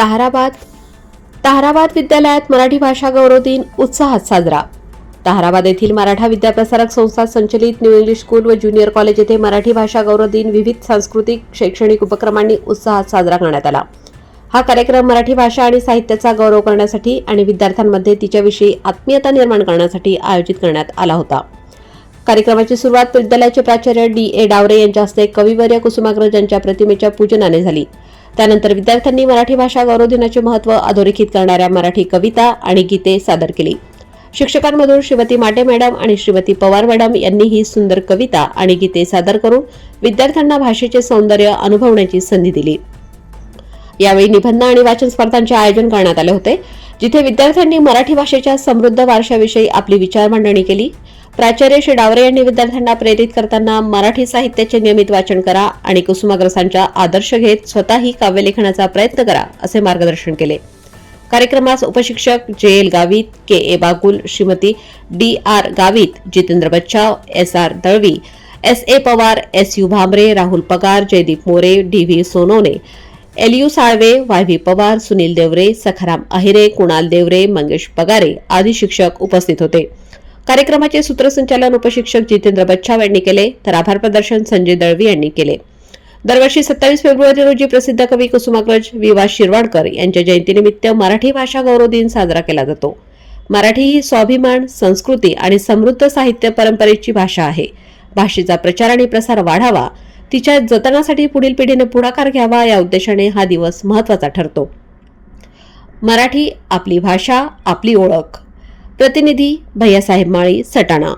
ताहराबाद. ताहराबाद विद्यालयात मराठी भाषा गौरव दिन उत्साहात साजरा. ताहराबाद येथील मराठा विद्याप्रसारक संस्था संचलित न्यू इंग्लिश स्कूल व ज्युनियर कॉलेज येथे मराठी भाषा गौरव दिन विविध सांस्कृतिक शैक्षणिक उपक्रमांनी उत्साहात साजरा करण्यात आला. हा कार्यक्रम मराठी भाषा आणि साहित्याचा गौरव करण्यासाठी आणि विद्यार्थ्यांमध्ये तिच्याविषयी आत्मीयता निर्माण करण्यासाठी आयोजित करण्यात आला होता. कार्यक्रमाची सुरुवात विद्यालयाचे प्राचार्य डी ए डावरे यांच्या हस्ते कविवर्य कुसुमाग्रज यांच्या प्रतिमेच्या पूजनाने झाली. त्यानंतर विद्यार्थ्यांनी मराठी भाषा गौरव दिनाचे महत्त्व अधोरेखित करणाऱ्या मराठी कविता आणि गीते सादर केली. शिक्षकांमधून श्रीमती माटे मॅडम आणि श्रीमती पवार मॅडम यांनी ही सुंदर कविता आणि गीते सादर करून विद्यार्थ्यांना भाषेचे सौंदर्य अनुभवण्याची संधी दिली. यावेळी निबंध आणि वाचन स्पर्धांचे आयोजन करण्यात आले होते जिथे विद्यार्थ्यांनी मराठी भाषेच्या समृद्ध वारशाविषयी आपली विचार मांडणी केली. प्राचार्य श्री डावरे यांनी विद्यार्थ्यांना प्रेरित करताना मराठी साहित्याचे नियमित वाचन करा आणि कुसुमाग्रसांचा आदर्श घेत स्वतःही काव्यलेखनाचा प्रयत्न करा असे मार्गदर्शन केले. कार्यक्रमास उपशिक्षक J L Gavit K A Bagul Shrimati D R Gavit Jitendra Bachhav S R Dalvi S A Pawar S U Bhamre Rahul Pagar Jaydeep More D V Sonone L U Salve Y V Pawar Sunil Deore Sakharam Ahire Kunal Deore Mangesh Pagare आदी शिक्षक उपस्थित होते. कार्यक्रमाचे सूत्रसंचालन उपशिक्षक जितेंद्र बच्छाव यांनी केले. तर आभार प्रदर्शन संजय दळवी यांनी केले. दरवर्षी सत्तावीस फेब्रुवारी रोजी प्रसिद्ध कवी कुसुमाग्रज विवा शिरवाडकर यांच्या जयंतीनिमित्त मराठी भाषा गौरव दिन साजरा केला जातो. मराठी ही स्वाभिमान संस्कृती आणि समृद्ध साहित्य परंपरेची भाषा आहे. भाषेचा प्रचार आणि प्रसार वाढावा तिच्या जतनासाठी पुढील पिढीने पुढाकार घ्यावा या उद्देशाने हा दिवस महत्त्वाचा ठरतो. मराठी आपली भाषा आपली ओळख. प्रतिनिधी भैयासाहेब माळी सटाणा.